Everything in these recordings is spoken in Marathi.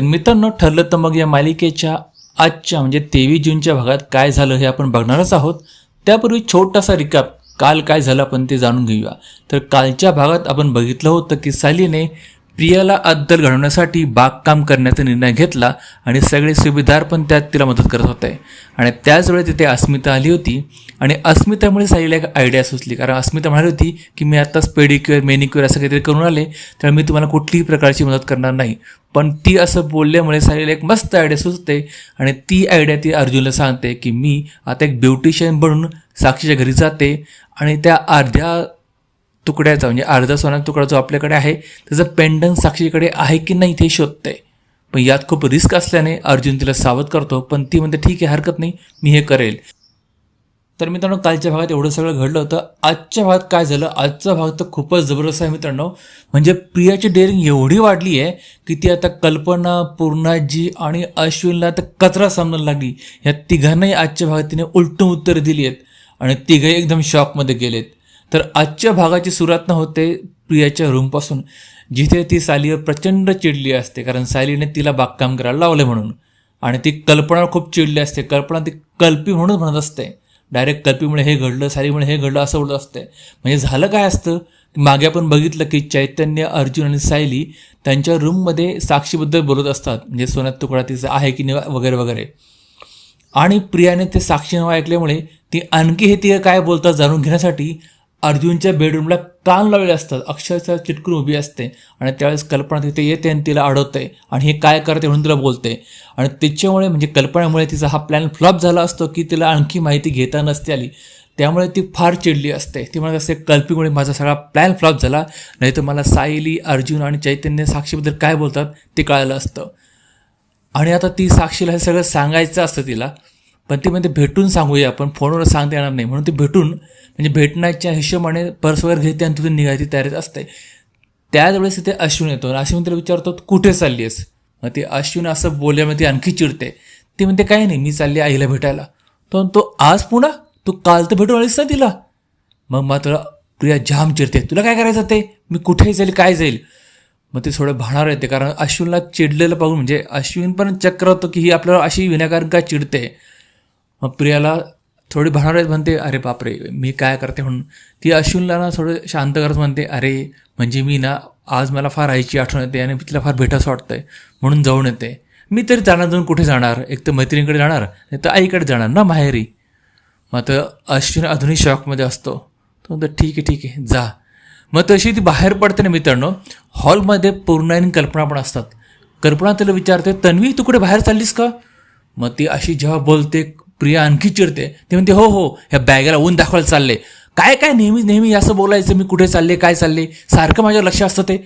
तर मित्रांनो ठरलं तर मग या मालिकेच्या आजच्या म्हणजे तेवीस जूनच्या भागात काय झालं हे आपण बघणारच आहोत. त्यापूर्वी छोटासा रिकाप काल काय झालं आपण ते जाणून घेऊया. तर कालच्या भागात आपण बघितलं होतं की सालीने प्रियाला अद्दल घडवण्यासाठी बागकाम करण्याचा निर्णय घेतला आणि सगळे सुभेदार पण त्यात तिला मदत करत होते. आणि त्याच वेळी तिथे अस्मिता आली होती आणि अस्मितामुळे साईला एक आयडिया सुचली. कारण अस्मिता म्हणाली होती की मी आत्ताच पेडिक्युअर मेनिक्युअर असं काहीतरी करून आले तर मी तुम्हाला कुठलीही प्रकारची मदत करणार नाही. पण ती असं बोलल्यामुळे साईला एक मस्त आयडिया सुचते आणि ती आयडिया ती अर्जुनला सांगते की मी आता एक ब्युटिशियन बनून साक्षीच्या घरी जाते आणि त्या अर्ध्या तुकड्याचा म्हणजे अर्धा सोन्याचा तुकडा जो आपल्याकडे आहे त्याचं पेंडन साक्षीकडे आहे की नाही ते शोधतंय. पण यात खूप रिस्क असल्याने अर्जुन तिला सावध करतो पण ती म्हणते ठीक आहे हरकत नाही मी हे करेल. तर मित्रांनो कालच्या भागात एवढं सगळं घडलं होतं. आजच्या भागात काय झालं? आजचा भाग तर खूपच जबरदस्त आहे मित्रांनो. म्हणजे प्रियाची डेअरिंग एवढी वाढली आहे की ती आता कल्पना पूर्णाजी आणि अश्विनला आता कचरा समजायला लागली. या तिघांनाही आजच्या भागात तिने उलटून उत्तरं दिली आहेत. आणि तिघही एकदम शॉकमध्ये गेलेत. तर आजच्या भागाची सुरुवात न होते प्रियाच्या रूमपासून जिथे ती सालीवर प्रचंड चिडली असते कारण सालीने तिला बागकाम करायला लावलं म्हणून. आणि ती कल्पना खूप चिडली असते कल्पना ती कल्पी म्हणून म्हणत असते. डायरेक्ट कल्पीमुळे हे घडलं सालीमुळे हे घडलं असं बोलत असते. म्हणजे झालं काय असतं? मागे आपण बघितलं की चैतन्य अर्जुन आणि सायली त्यांच्या रूममध्ये साक्षीबद्दल बोलत असतात. म्हणजे सोन्यात तुकडा तिचा आहे की नाही वगैरे वगैरे. आणि प्रियाने ते साक्षी नाव ऐकल्यामुळे ती आणखी हे ती काय बोलतात जाणून घेण्यासाठी अर्जुनच्या बेडरूमला कान लावले असतात. अक्षरशः चिटकून उभी असते आणि त्यावेळेस कल्पना तिथे येते आणि तिला अडवते. आणि हे काय करते म्हणून तिला बोलते. आणि तिच्यामुळे म्हणजे कल्पनामुळे तिचा हा प्लॅन फ्लॉप झाला असतो की तिला आणखी माहिती घेता नसते आली. त्यामुळे ती फार चिडली असते. ती म्हणत असते कल्पीमुळे माझा सगळा प्लॅन फ्लॉप झाला. नाही तर मला सायली अर्जुन आणि चैतन्य साक्षीबद्दल काय बोलतात ते कळालं असतं. आणि आता ती साक्षीला हे सगळं सांगायचं असतं तिला. पण ती म्हणते भेटून सांगूया आपण फोनवर सांगता येणार नाही. म्हणून ती भेटून म्हणजे भेटण्याच्या हिशोबाने पर्स वगैरे घेते आणि तिथून निघायची तयारीत असते. त्याच वेळेस तिथे अश्विन येतो आणि अश्विन तिला विचारतो कुठे चालली आहेस मग ती अश्विन असं बोलल्यामुळे ती आणखी चिडते. ती म्हणते काही नाही मी चालली आईला भेटायला. तो तो आज पुन्हा? तू काल तर भेटून आलीस ना तिला. मग मात्र प्रिया जाम चिडते तुला काय करायचं ते? मी कुठेही जाईल काय जाईल? मग ते थोडं भाणार येते कारण अश्विनला चिडलेलं पाहून म्हणजे अश्विन पण चक्र होतो की ही आपल्याला अशी विनाकारण का चिडते. मग प्रियाला थोडी भाणार म्हणते अरे बापरे मी काय करते? म्हणून ती अश्विनला ना थोडं शांत करत म्हणते अरे म्हणजे मी ना आज मला फार आईची आठवण येते आणि तिला फार भेटासं आहे म्हणून जाऊन येते. मी तरी जाणार जाऊन कुठे जाणार? एक तर मैत्रिणीकडे जाणार नाही तर आईकडे जाणार ना माहेरी? मग तर अश्विन अजूनही शॉकमध्ये असतो. तो म्हणतो ठीक आहे ठीक आहे जा. मग तशी ती बाहेर पडते ना मित्रांनो हॉलमध्ये पूर्ण आणि कल्पना पण असतात. कल्पना तिला विचारते तन्वी तू कुठे बाहेर चाललीस का? मग ती अशी जेव्हा बोलते प्रिया आणखी चिडते. ते म्हणते हो हो ह्या बॅगेला ऊन दाखवायला चालले. काय काय नेहमी नेहमी असं बोलायचं? मी कुठे चालले? काय चालले? सारखं माझ्या लक्ष असतं ते.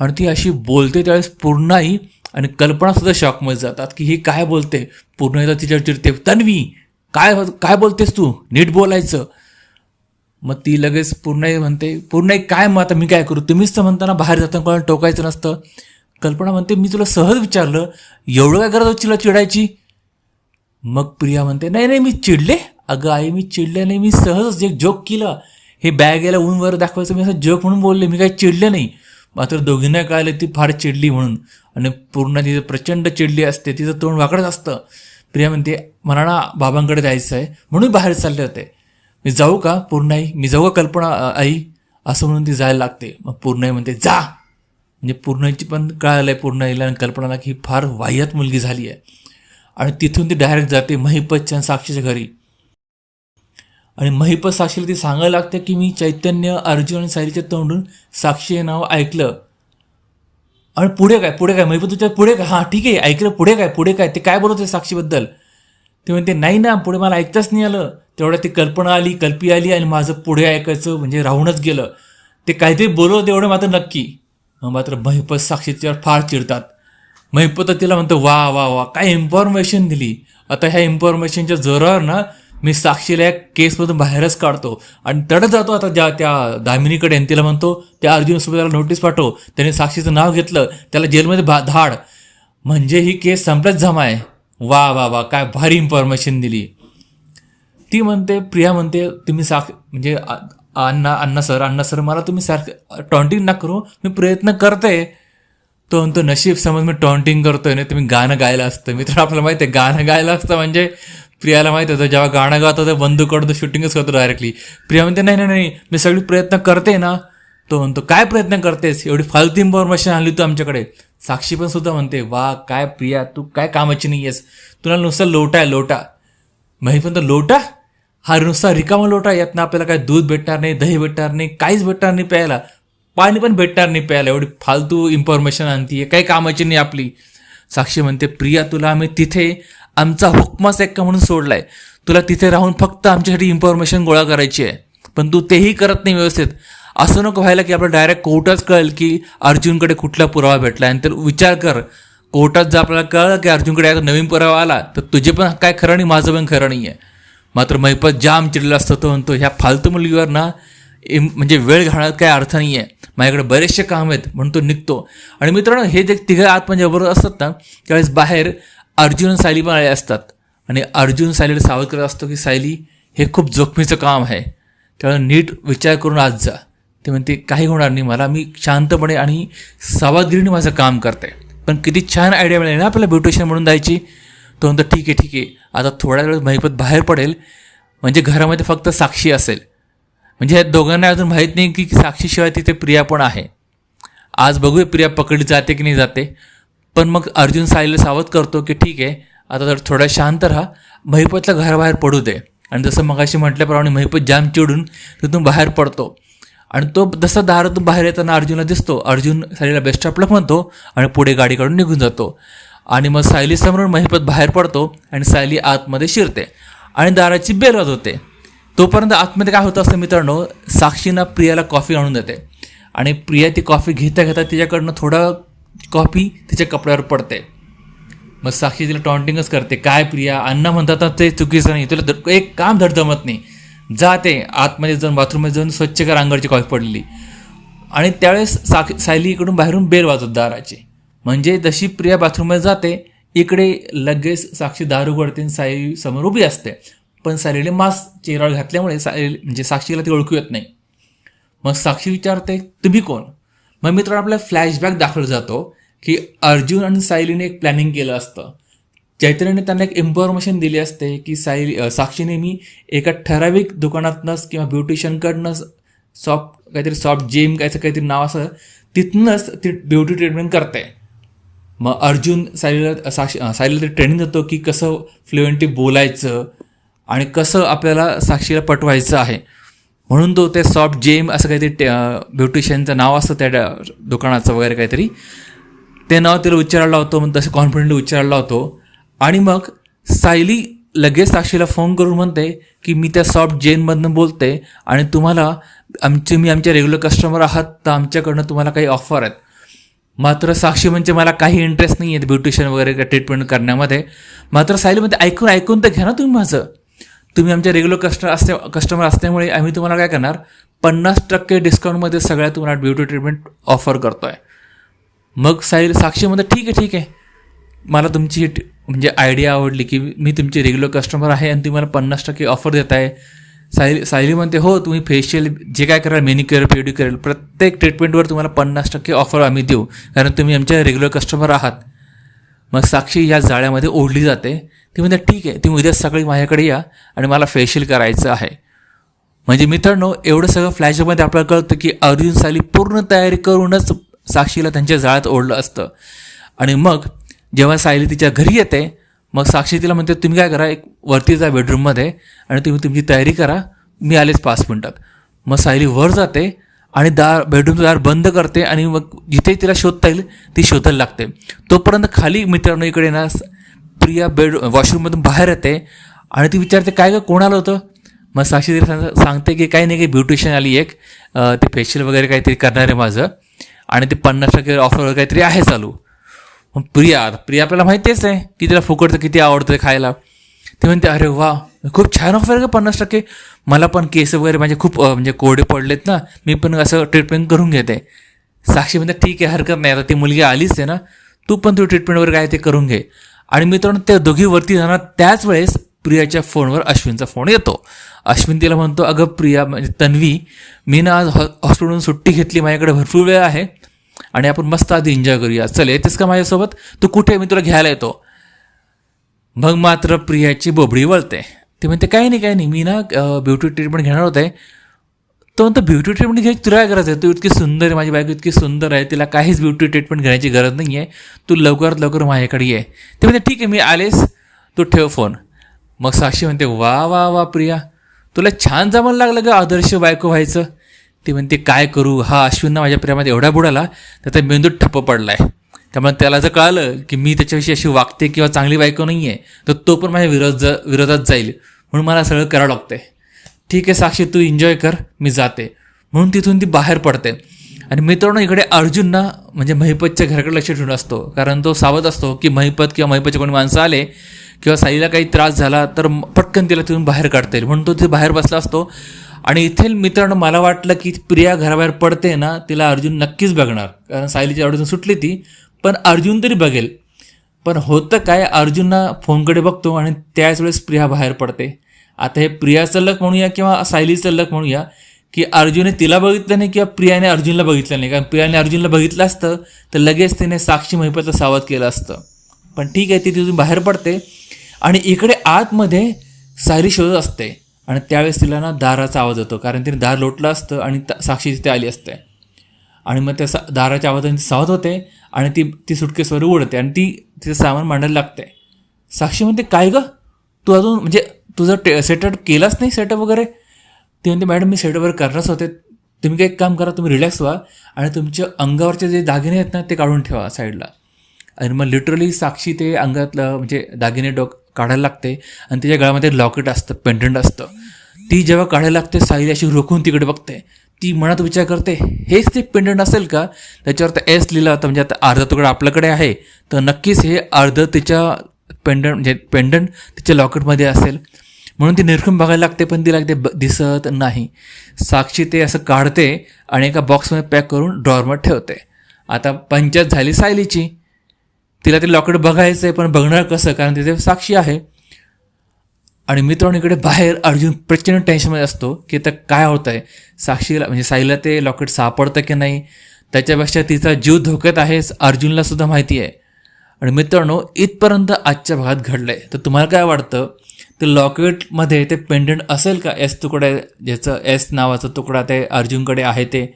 आणि ती अशी बोलते त्यावेळेस पूर्णाई आणि कल्पनासुद्धा शॉकमध्ये जातात की ही काय बोलते? पूर्ण एकदा तिच्यावर चिडते. तन्वी काय काय बोलतेस तू? नीट बोलायचं. मग ती लगेच पूर्णही म्हणते पूर्णही काय मग आता मी काय करू? तुम्हीच तर म्हणताना बाहेर जाताना कोणाला टोकायचं नसतं. कल्पना म्हणते मी तुला सहज विचारलं एवढं काय करत होती तुला चिडायची? मग प्रिया म्हणते नाही नाही मी चिडले. अगं आई मी चिडले नाही. मी सहज एक जोक केला. हे बॅग याला ऊनवर दाखवायचं मी असं जोक म्हणून बोलले. मी काही चिडले नाही. मात्र दोघींना कळलं ती फार चिडली म्हणून. आणि पूर्ण तिचं प्रचंड चिडली असते. तिचं तोंड वाकडंच असतं. प्रिया म्हणते मला ना बाबांकडे जायचं आहे. म्हणून बाहेर चालले होते. मी जाऊ का पूर्णाई? मी जाऊ का कल्पना आई? असं म्हणून ती जायला लागते. मग पूर्णाई म्हणते जा. म्हणजे पूर्णाईची पण कळालं आहे पूर्णाईला आणि कल्पनाला की फार वाह्यात मुलगी झाली आहे. आणि तिथून ती डायरेक्ट जाते महिपतच्या साक्षीच्या घरी. आणि महिपत साक्षीला ती सांगायला लागते की मी चैतन्य अर्जुन आणि सायलीच्या तोंडून साक्षी हे नाव ऐकलं. आणि पुढे काय? पुढे काय? महिपत तुझ्या पुढे काय? हां ठीक आहे ऐकलं. पुढे काय? पुढे काय? ते काय बोलत आहे साक्षीबद्दल? ते म्हणते नाही ना पुढे मला ऐकताच नाही आलं. तेवढ्या ती कल्पना आली कल्पी आली आणि माझं पुढे ऐकायचं म्हणजे राहूनच गेलं. ते काहीतरी बोलवत एवढं मात्र नक्की. मग मात्र महिपत साक्षीच्यावर फार चिडतात. महिपत तिला म्हणतो वा वा वा काय इन्फॉर्मेशन दिली. आता ह्या इन्फॉर्मेशनच्या जोरावर ना मी साक्षीला या केसमधून बाहेरच काढतो. आणि तडत जातो आता ज्या त्या दामिनीकडे आणि तिला म्हणतो त्या अर्जुनसोबत त्याला नोटीस पाठव. त्याने साक्षीचं नाव घेतलं त्याला जेलमध्ये भा धाड. म्हणजे ही केस संपल्याच जमा आहे वा वा वा काय भारी इन्फॉर्मेशन दिली. ती म्हणते प्रिया म्हणते तुम्ही साक्ष म्हणजे अण्णा अण्णा सर अण्णा सर मला तुम्ही सारखं टॉन्टिंग ना करू मी प्रयत्न करते. तो म्हणतो नशीब समज मी टॉन्टिंग करतोय ना तुम्ही गाणं गायला असतं. मित्र आपल्याला माहिती आहे गाणं गायला असतं म्हणजे प्रियाला माहीत होतं जेव्हा गाणं गातो ते बंदूक करतो शूटिंगच करतो डायरेक्टली प्रिया म्हणते नाही नाही नाही मी सगळी प्रयत्न करते ना. तो म्हणतो काय प्रयत्न करतेस? एवढी फालतू इन्फॉर्मेशन आणली तू आमच्याकडे. साक्षी पण सुद्धा म्हणते वा काय प्रिया तू काय कामाची नाही आहेस तुला नुसतं लोटा आहे लोटा. मी पण तर लोटा? हा नुसता रिकामा लोटा यातनं आपल्याला काय दूध भेटणार नाही दही भेटणार नाही काहीच भेटणार नाही प्यायला. पाणी पण भेटणार नाही प्यायला. एवढी फालतू इन्फॉर्मेशन आणतीये. काही कामाची नाही आपली. साक्षी म्हणते प्रिया तुला आम्ही तिथे आमचा हुकमाच एक्का म्हणून सोडलाय. तुला तिथे राहून फक्त आमच्यासाठी इन्फॉर्मेशन गोळा करायची आहे. पण तू तेही करत नाही व्यवस्थित. असं नको व्हायला की आपल्याला डायरेक्ट कोर्टात कळेल की अर्जुनकडे कुठला पुरावा भेटला आणि तर विचार कर. कोर्टात जर आपल्याला कळलं की अर्जुनकडे आता नवीन पुरावा आला तर तुझे पण काय खरं नाही माझं पण खरं नाही आहे मात्र महिपत जाम चिडला असतो तो म्हणतो ह्या फालतू मुलगीवर ना म्हणजे वेळ घालण्यात काय अर्थ नाही आहे माझ्याकडे बरेचसे काम आहेत म्हणून तो निघतो. आणि मित्रांनो हे जे तिघं आत म्हणजे बरोबर असतात ना त्यावेळेस बाहेर अर्जुन सायली पण आले असतात. आणि अर्जुन सायलीला सावध करत असतो की सायली हे खूप जोखमीचं काम आहे. त्यामुळे नीट विचार करून आज जा. ते म्हणते काही होणार नाही मला. मी शांतपणे आणि सावधगिरीने माझं काम करते. पण किती छान आयडिया मिळेल ना आपल्याला ब्युटिशियन म्हणून द्यायची. तो म्हणतो ठीक आहे ठीक आहे. आता थोड्या वेळ महिपत बाहेर पडेल. म्हणजे घरामध्ये फक्त साक्षी असेल. म्हणजे या दोघांना अजून माहीत नाही की साक्षीशिवाय तिथे प्रिया पण आहे. आज बघूया प्रिया पकडली जाते की नाही जाते. पण मग अर्जुन साईला सावध करतो की ठीक आहे आता जर थोडा शांत राहा. महिपतला घराबाहेर पडू दे. आणि जसं मगाशी म्हटल्याप्रमाणे महिपत जाम चिडून तिथून बाहेर पडतो. आणि तो जसा दारातून बाहेर येताना अर्जुनला दिसतो. अर्जुन सायलीला बेस्ट ऑफ म्हणतो आणि पुढे गाडी काढून निघून जातो. आणि मग सायली समोरून महिपत बाहेर पडतो आणि सायली आतमध्ये शिरते. आणि दाराची बेल वाजवते तोपर्यंत आतमध्ये काय होतं असतं मित्रांनो साक्षीना प्रियाला कॉफी आणून देते. आणि प्रिया ती कॉफी घेता घेता तिच्याकडनं थोडं कॉफी तिच्या कपड्यावर पडते. मग साक्षी तिला टॉन्टिंगच करते काय प्रिया अण्णा म्हणतात ते चुकीचं नाही तुला एक काम धड जमत नाही. जा ते आतमध्ये जाऊन बाथरूममध्ये जाऊन स्वच्छ कर अंगावरची कॉफी पडलेली. आणि त्यावेळेस साक सायली इकडून बाहेरून बेल वाजवत दाराची. म्हणजे जशी प्रिया बाथरूममध्ये जाते इकडे लगेच साक्षी दार उघडते आणि साई समोर उभी असते. पण सायलीने मास्क चेहऱ्यावर घातल्यामुळे सायली म्हणजे साक्षीला ती ओळखू येत नाही. मग साक्षी विचारते तुम्ही कोण? मग मित्रांनो आपल्या फ्लॅशबॅक दाखवला जातो की अर्जुन आणि सायलीने एक प्लॅनिंग केलं असतं. चैतन्यने त्यांना एक इन्फॉर्मेशन दिली असते की सायली साक्षीने मी एका ठराविक दुकानातनंच किंवा ब्युटिशियनकडनंच सॉफ्ट काहीतरी सॉफ्ट जेम कायचं काहीतरी नाव असं तिथनंच ती ब्युटी ट्रीटमेंट करते. मग अर्जुन सायलीला साक्षी सायलीला ते ट्रेनिंग देतो की कसं फ्लुएंटली बोलायचं आणि कसं आपल्याला साक्षीला पटवायचं आहे. म्हणून तो ते सॉफ्ट जेम असं काहीतरी ब्युटिशियनचं नाव असतं त्या दुकानाचं वगैरे काहीतरी. ते नाव त्याला उच्चारायला होतो मग तसं कॉन्फिडंटली उच्चारायला होतो आणि मग सायली लगेच साक्षीला फोन करून म्हणते की मी त्या सॉफ्ट जेनमधनं बोलते आणि तुम्हाला आमचे मी आमच्या रेग्युलर कस्टमर आहात तर आमच्याकडनं तुम्हाला काही ऑफर आहेत. मात्र साक्षी म्हणजे मला काही इंटरेस्ट नाही आहे ब्युटिशियन वगैरे ट्रीटमेंट करण्यामध्ये. मात्र सायली म्हणते ऐकून ऐकून तर घ्या ना तुम्ही माझं. तुम्ही आमच्या रेग्युलर कस्टमर असते कस्टमर असल्यामुळे आम्ही तुम्हाला काय करणार पन्नास टक्के डिस्काउंटमध्ये सगळ्या तुम्हाला ब्युटी ट्रीटमेंट ऑफर करतो आहे मग साईल साक्षीमध्ये ठीक आहे ठीक आहे. मला तुमची ही ट- म्हणजे आयडिया आवडली की मी तुमची रेग्युलर कस्टमर आहे आणि तुम्ही मला पन्नास टक्के ऑफर देत आहे साहिल साहिली म्हणते हो तुम्ही फेशियल जे काय कराल मेनिक्युअर पेडिक्युअर प्रत्येक ट्रीटमेंटवर तुम्हाला पन्नास टक्के ऑफर आम्ही देऊ. कारण तुम्ही आमच्या रेग्युलर कस्टमर आहात. मग साक्षी या जाळ्यामध्ये ओढली जाते. ती म्हणते ठीक आहे तुम्ही उद्या सकाळी माझ्याकडे या आणि मला फेशियल करायचं आहे. म्हणजे मित्रांनो एवढं सगळं फ्लॅशमध्ये आपल्याला कळतं की अर्जुन साली पूर्ण तयारी करूनच साक्षीला त्यांच्या जाळ्यात ओढलं असतं. आणि मग जेव्हा सायली तिच्या घरी येते मग साक्षी तिला म्हणते तुम्ही काय करा एक वरती जा बेडरूममध्ये आणि तुम्ही तुमची तयारी करा. मी आलेच पाच मिनटात. मग सायली वर जाते आणि दार बेडरूमचं दार बंद करते आणि मग जिथे तिला शोधता येईल ती शोधायला लागते. तोपर्यंत खाली मित्रांनो इकडे ना प्रिया बेड वॉशरूममधून बाहेर येते आणि ती विचारते काय गं कोण आलं होतं? मग साक्षी सांग सांगते की काही नाही काही ब्युटिशियन आली एक. ते फेशियल वगैरे काहीतरी करणार आहे माझं. आणि ते पन्नास टक्के ऑफर वगैरे काहीतरी आहे चालू. मग प्रिया प्रिया आपल्याला माहितीच आहे की तिला फुकटचं किती आवडतं खायला. ती म्हणते अरे वा खूप छान ऑफर आहे का पन्नास टक्के. मला पण केस वगैरे माझे खूप म्हणजे कोरडे पडलेत ना मी पण असं ट्रीटमेंट करून घेते. साक्षी म्हणते ठीक आहे हरकत नाही आता ती मुलगी आलीच आहे ना तू पण तू ट्रीटमेंट वगैरे काय ते करून घे. आणि मित्रांनो त्या दोघीवरती जाणार त्याच वेळेस प्रियाच्या फोनवर अश्विनचा फोन येतो. अश्विन तिला म्हणतो अगं प्रिया म्हणजे तन्वी मी ना आज हॉ हॉस्पिटलमधून सुट्टी घेतली माझ्याकडे भरपूर वेळ आहे आणि आपण मस्त आधी एन्जॉय करूया. चल येतेस का माझ्यासोबत? तू कुठे आहे? मी तुला घ्यायला येतो. मग मात्र प्रियाची बोबडी वळते. ते म्हणते काही नाही काही नाही. मी ना ब्युटी ट्रीटमेंट घेणार होते. तो म्हणतो ब्युटी ट्रीटमेंट घ्यायची तुला काय गरज आहे? तू इतकी सुंदर आहे माझी बायको इतकी सुंदर आहे तिला काहीच ब्युटी ट्रीटमेंट घेण्याची गरज नाही आहे तू लवकरात लवकर माझ्याकडे ये. ते म्हणते ठीक आहे मी आलेस तू ठेव फोन. मग साक्षी म्हणते वा वा वा प्रिया. तुला छान जमायला लागलं ग आदर्श बायको व्हायचं. ती म्हणते काय करू? हा अश्विनना माझ्या प्रेमात एवढा बुडाला त्याचा मेंदूत ठप्प पडला आहे त्यामुळे त्याला जर कळालं की मी त्याच्याविषयी अशी वागते किंवा चांगली बायको नाही आहे तर तो पण माझ्या विरोध विरोधात जाईल. म्हणून मला सगळं करावं लागतंय. ठीक आहे साक्षी तू एन्जॉय कर मी जाते. म्हणून तिथून ती बाहेर पडते. आणि मित्रांनो इकडे अर्जुन ना म्हणजे महिपतच्या घराकडे लक्ष ठेवून असतो. कारण तो सावध असतो की महिपत किंवा महिपतचे कोणी माणसं आले किंवा साईला काही त्रास झाला तर पटकन तिला तिथून बाहेर काढता येईल. म्हणून तो तिथे बाहेर बसला असतो. आणि इथे मित्रांनो मला वाटलं की प्रिया घराबाहेर पडते ना तिला अर्जुन नक्कीच बघणार. कारण साईलीची अडचण सुटली ती. पण अर्जुन तरी बघेल. पण होतं काय अर्जुनना फोनकडे बघतो आणि त्याच वेळेस प्रिया बाहेर पडते. आता हे प्रियाचं लक म्हणूया किंवा सायलीचं लक म्हणूया की अर्जुनने तिला बघितलं नाही किंवा प्रियाने अर्जुनला बघितलं नाही. कारण प्रियाने अर्जुनला बघितलं असतं तर लगेच तिने साक्षी महिपाचं सावध केलं असतं. पण ठीक आहे ती तिथून बाहेर पडते आणि इकडे आतमध्ये सायली शोधत असते. आणि त्यावेळेस तिला ना दाराचा आवाज येतो कारण तिने दार लोटलं असतं आणि त- साक्षी तिथे आली असते. आणि मग त्या सा दाराच्या आवाजाने ती सावध होते आणि ती ती सुटकेसवर उडते आणि ती तिचं सामान मांडायला लागते. साक्षी म्हणते काय गं? तू अजून म्हणजे तुझं टे सेटअप केलाच नाही सेटअप वगैरे? ती म्हणते मॅडम मी सेटअप वगैरे करणारच होते. तुम्ही काही एक काम करा तुम्ही रिलॅक्स व्हा आणि तुमच्या अंगावरचे जे दागिने आहेत ना ते काढून ठेवा साईडला आणि मग लिटरली साक्षी ते अंगातलं म्हणजे दागिने डोक काढायला लागते आणि तिच्या गळ्यामध्ये लॉकेट असतं पेंडंट असतं. ती जेव्हा काढायला लागते सायली अशी रोखून तिकडे बघते. ती मनात विचार करते हेच ते पेंडंट असेल का? त्याच्यावर तर एस लिहिलं होतं म्हणजे आता अर्धा तुकडा आपल्याकडे आहे तर नक्कीच हे अर्ध तिच्या पेंडंट म्हणजे पेंडंट तिच्या लॉकेटमध्ये असेल. म्हणून ती निरखून बघायला लागते पण तिला ते ब- दिसत नाही. साक्षी ते असं काढते आणि एका बॉक्समध्ये पॅक करून ड्रॉवरमध्ये ठेवते. आता पंचायत झाली सायलीची. तिला ते लॉकेट बघायचं आहे पण बघणार कसं? कारण तिथे साक्षी आहे. आणि मित्रांनो इकडे बाहेर अर्जुन प्रचंड टेन्शनमध्ये असतो की आता काय होतं आहे साक्षीला म्हणजे साईला ते लॉकेट सापडतं की नाही? त्याच्यापेक्षा तिचा जीव धोक्यात आहे अर्जुनला सुद्धा माहिती आहे. आणि मित्रांनो इथपर्यंत आजच्या भागात घडलं आहे तर तुम्हाला काय वाटतं? ते लॉकेटमध्ये ते पेंडंट असेल का? एस तुकडे ज्याचं एस नावाचा तुकडा ते अर्जुनकडे आहे ते?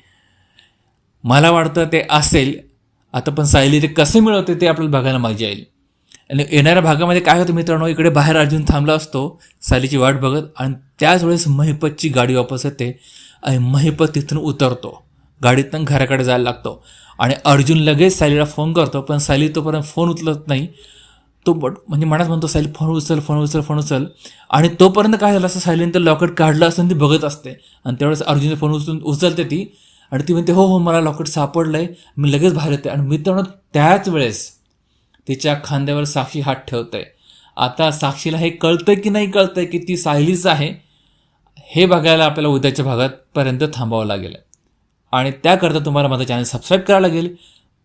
मला वाटतं ते असेल. आता पण सायली ते कसे मिळवते ते आपल्याला बघायला मजा येईल आणि येणाऱ्या भागामध्ये काय होतं मित्रांनो इकडे बाहेर अर्जुन थांबला असतो सालीची वाट बघत आणि त्याच वेळेस महिपतची गाडी वापस येते आणि महिपत तिथून उतरतो. गाडीतनं घराकडे जायला लागतो. आणि अर्जुन लगेच सालीला फोन करतो पण साली तोपर्यंत फोन उचलत नाही. तो बट म्हणजे मनात म्हणतो साली फोन उचल फोन उचल फोन उचल. आणि तोपर्यंत काय झालं असं सायलीने तर लॉकेट काढलं असतं आणि ती बघत असते. आणि त्यावेळेस अर्जुनने फोन उचलून उचलते ती. आणि ती म्हणते हो हो मला लॉकेट सापडलं आहे मी लगेच बाहेर येते. आणि मित्रांनो त्याच वेळेस तिच्या खांद्यावर साक्षी हात ठेवतंय. आता साक्षीला हे कळतंय की नाही कळतंय की ती सायलीच आहे हे बघायला आपल्याला उद्याच्या भागातपर्यंत थांबावं लागेल. आणि त्याकरता तुम्हाला माझा चॅनल सबस्क्राईब करावं लागेल.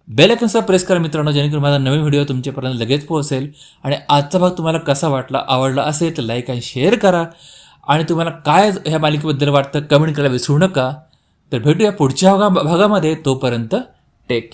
बेल आयकॉनचा प्रेस करा मित्रांनो जेणेकरून माझा नवीन व्हिडिओ तुमच्यापर्यंत लगेच पोहोचेल. आणि आजचा भाग तुम्हाला कसा वाटला आवडला असेल तर लाईक आणि शेअर करा. आणि तुम्हाला काय ह्या मालिकेबद्दल वाटतं कमेंट करायला विसरू नका. तर भेटूया पुढच्या भागा भागामध्ये. तोपर्यंत टेक केअर